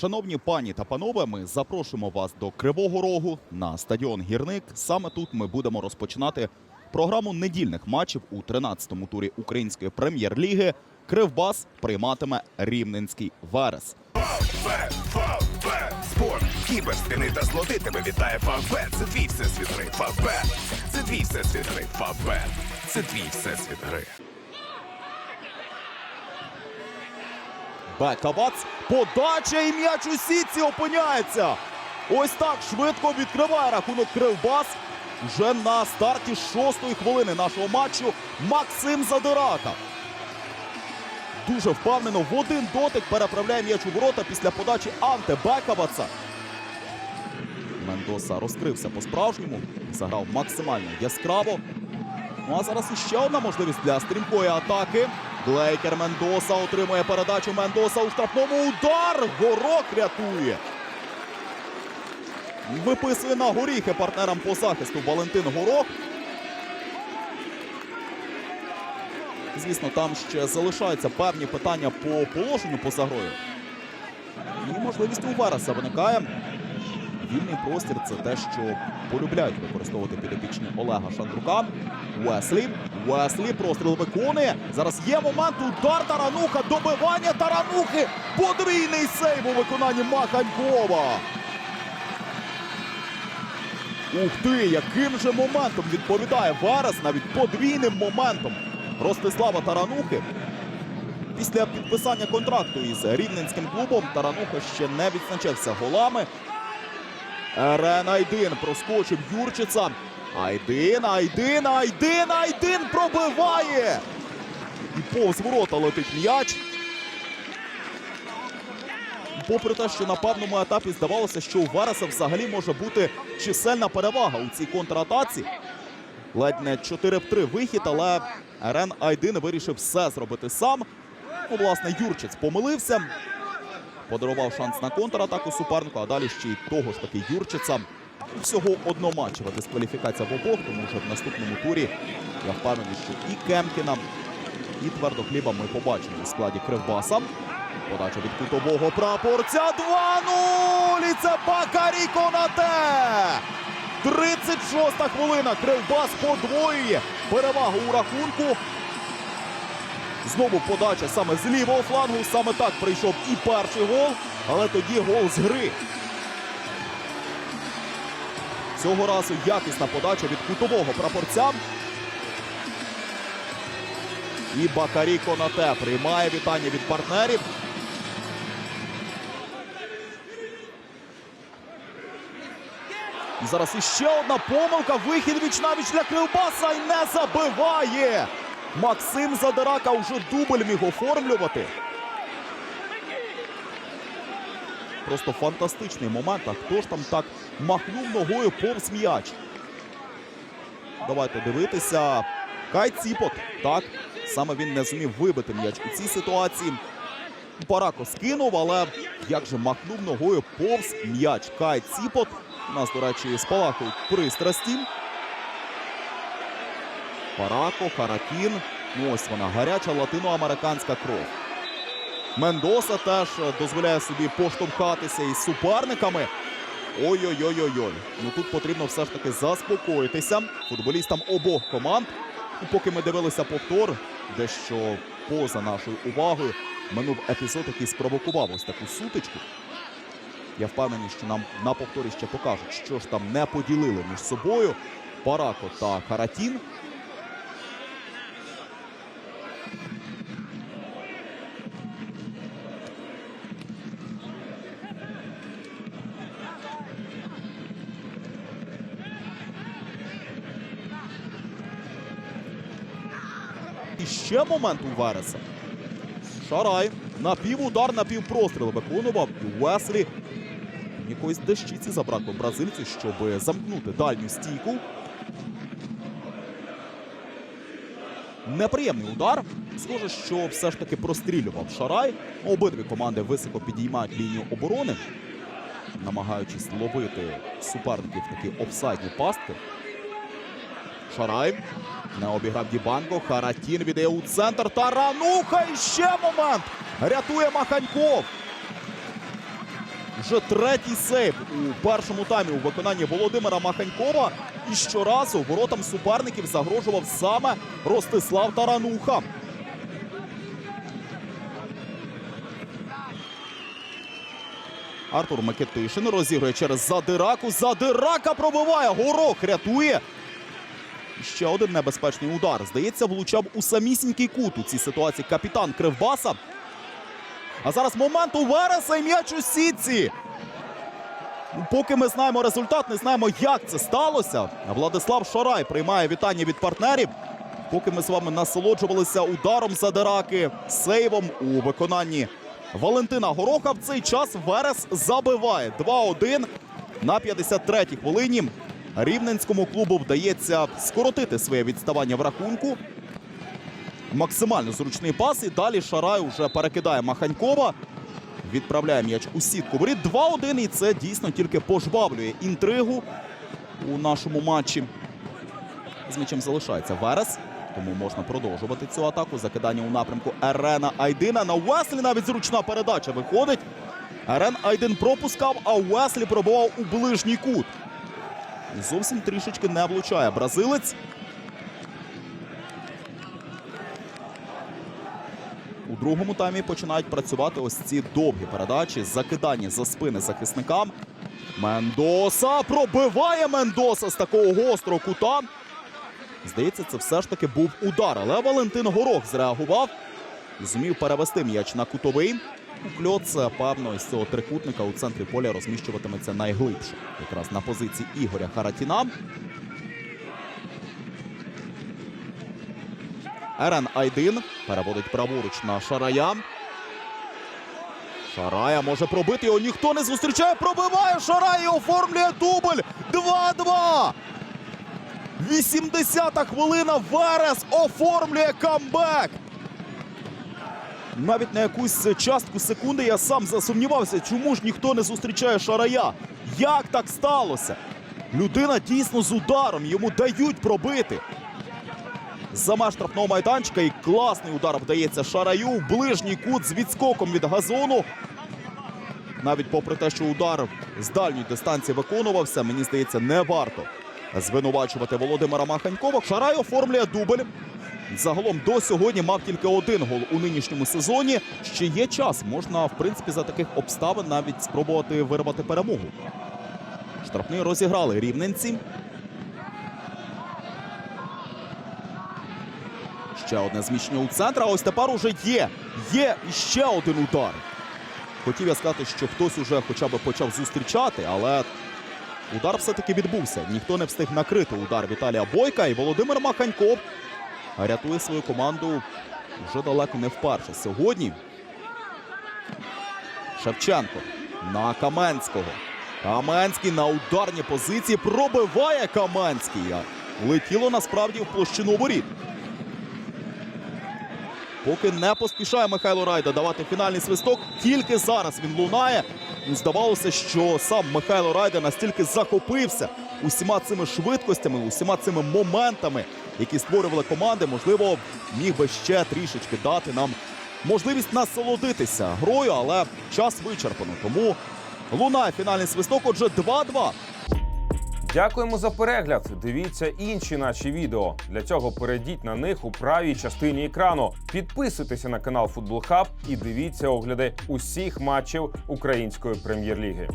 Шановні пані та панове, ми запрошуємо вас до Кривого Рогу на стадіон Гірник. Саме тут ми будемо розпочинати програму недільних матчів у 13-му турі української прем'єр-ліги. Кривбас прийматиме Рівненський Верес. Спорт, кібер, та злоти тебе вітає Фавбет. Це твій всесвіт гри. Фавбет. Це твій всесвіт гри. Фавбет. Це твій всесвіт гри. Бекабац. Подача і м'яч у сітці опиняється. Ось так швидко відкриває рахунок Кривбас. Вже на старті шостої хвилини нашого матчу Максим Задирака. Дуже впевнено в один дотик переправляє м'яч у ворота після подачі Анте Бекабаца. Мендоса розкрився по-справжньому, заграв максимально яскраво. Ну а зараз іще одна можливість для стрімкої атаки. Глейкер Мендоса отримує передачу Мендоса у штрафному удар. Горок рятує. Виписує на горіхи партнерам по захисту Валентин Горох. Звісно, там ще залишаються певні питання по положенню поза грою. І можливість у Вереса виникає. Вільний простір це те, що полюбляють використовувати підопічні Олега Шандрука. Уеслі. Уеслі простріл виконує. Зараз є момент. Удар Тарануха. Добивання Таранухи. Подвійний сейв у виконанні Маханькова. Ух ти, яким же моментом відповідає Верес навіть подвійним моментом Ростислава Таранухи. Після підписання контракту із рівненським клубом Тарануха ще не відзначався голами. Ерен Айдин проскочив Юрчиця. Айдин, Айдин, Айдин, Айдин пробиває. І повз ворота летить м'яч. Попри те, що на певному етапі здавалося, що у Вереса взагалі може бути чисельна перевага у цій контратаці. Ледь не 4 в 3 вихід, але Ерен Айдин вирішив все зробити сам. Ну, власне, Юрчиць помилився. Подарував шанс на контратаку супернику, а далі ще й того ж таки Юрчиця. Всього одноматчева дискваліфікація в обох, тому що в наступному турі я впевнений, що і Кемкіна, і твердохліба ми побачимо у складі Кривбаса. Подача від кутового прапорця 2-0! І це Бакарі Конате! 36-та хвилина. Кривбас подвоює перевагу у рахунку. Знову подача саме з лівого флангу. Саме так прийшов і перший гол, але тоді гол з гри. Цього разу якісна подача від кутового прапорця. І Бакарі Конате приймає вітання від партнерів. І зараз іще одна помилка. Вихід віч навіч для Кривбаса і не забиває. Максим Задирака вже дубль міг оформлювати. Просто фантастичний момент. А хто ж там так махнув ногою повз м'яч? Давайте дивитися. Кай Ціпот. Так, саме він не зумів вибити м'яч у цій ситуації. Парако скинув, але як же махнув ногою повз м'яч. Кай Ціпот. У нас, до речі, спалахують пристрасті. Парако, Харакін. Ну, ось вона, гаряча латиноамериканська кров. Мендоса теж дозволяє собі поштовхатися із суперниками. Ой-ой-ой-ой-ой. Ну тут потрібно все ж таки заспокоїтися футболістам обох команд. І поки ми дивилися повтор, дещо поза нашою увагою, минув епізод, який спровокував ось таку сутичку. Я впевнений, що нам на повторі ще покажуть, що ж там не поділили між собою Парако та Харатін. І ще момент у Вереса. Шарай. Напівудар, напівпростріл виконував. Уеслі. Якоїсь дещиці забракло бразильцю, щоб замкнути дальню стійку. Неприємний удар. Схоже, що все ж таки прострілював Шарай. Обидві команди високо підіймають лінію оборони, намагаючись ловити суперників такі офсайдні пастки. Шарай. Не обіграв Дібанко. Харатін віддає у центр. Тарануха. І ще момент. Рятує Маханьков. Вже третій сейв у першому таймі у виконанні Володимира Маханькова. І щоразу воротам суперників загрожував саме Ростислав Тарануха. Артур Микитишин розігрує через Задираку. Задирака пробиває. Горох рятує. Ще один небезпечний удар. Здається, влучав у самісінький кут у цій ситуації капітан Кривбаса. А зараз момент у Вереса і м'яч у сітці. Поки ми знаємо результат, не знаємо, як це сталося. Владислав Шарай приймає вітання від партнерів. Поки ми з вами насолоджувалися ударом Задираки, сейвом у виконанні Валентина Гороха. В цей час Верес забиває 2-1 на 53-й хвилині. Рівненському клубу вдається скоротити своє відставання в рахунку. Максимально зручний пас. І далі Шарай вже перекидає Маханькова. Відправляє м'яч у сітку. Воріт 2-1. І це дійсно тільки пожбавлює інтригу у нашому матчі. З м'ячем залишається Верес. Тому можна продовжувати цю атаку. Закидання у напрямку Ерена Айдина. На Уеслі навіть зручна передача виходить. Ерен Айдин пропускав, а Уеслі пробував у ближній кут. Зовсім трішечки не влучає бразилець. У другому таймі починають працювати ось ці довгі передачі, закидання за спини захисникам. Мендоса пробиває Мендоса з такого гострого кута. Здається, це все ж таки був удар. Але Валентин Горох зреагував зумів перевести м'яч на кутовий. Кльоц, певно, із цього трикутника у центрі поля розміщуватиметься найглибше. Якраз на позиції Ігоря Харатіна. Ерен Айдин переводить праворуч на Шарая. Шарая може пробити його. Ніхто не зустрічає. Пробиває Шарай і оформлює дубль. 2-2. 80-та хвилина. Верес оформлює камбек. Навіть на якусь частку секунди я сам засумнівався, чому ж ніхто не зустрічає Шарая. Як так сталося? Людина дійсно з ударом, йому дають пробити. Зама штрафного майданчика і класний удар вдається Шараю ближній кут з відскоком від газону. Навіть попри те, що удар з дальньої дистанції виконувався, мені здається, не варто звинувачувати Володимира Маханькова. Шарай оформлює дубль. Загалом до сьогодні мав тільки один гол у нинішньому сезоні. Ще є час. Можна, в принципі, за таких обставин навіть спробувати вирвати перемогу. Штрафний розіграли рівненці. Ще одне зміщення у центр. А ось тепер уже є. Є ще один удар. Хотів я сказати, що хтось уже хоча б почав зустрічати, але удар все-таки відбувся. Ніхто не встиг накрити удар Віталія Бойка. І Володимир Маханьков рятує свою команду вже далеко не вперше. Сьогодні Шевченко на Каменського. Каменський на ударній позиції пробиває Каменський. Летіло насправді в площину воріт. Поки не поспішає Михайло Райда давати фінальний свисток, тільки зараз він лунає. Здавалося, що сам Михайло Райда настільки захопився усіма цими швидкостями, усіма цими моментами, які створювали команди. Можливо, міг би ще трішечки дати нам можливість насолодитися грою, але час вичерпано. Тому лунає фінальний свисток. Отже, 2-2. Дякуємо за перегляд. Дивіться інші наші відео. Для цього перейдіть на них у правій частині екрану. Підписуйтеся на канал Футбол Хаб і дивіться огляди усіх матчів української прем'єр-ліги.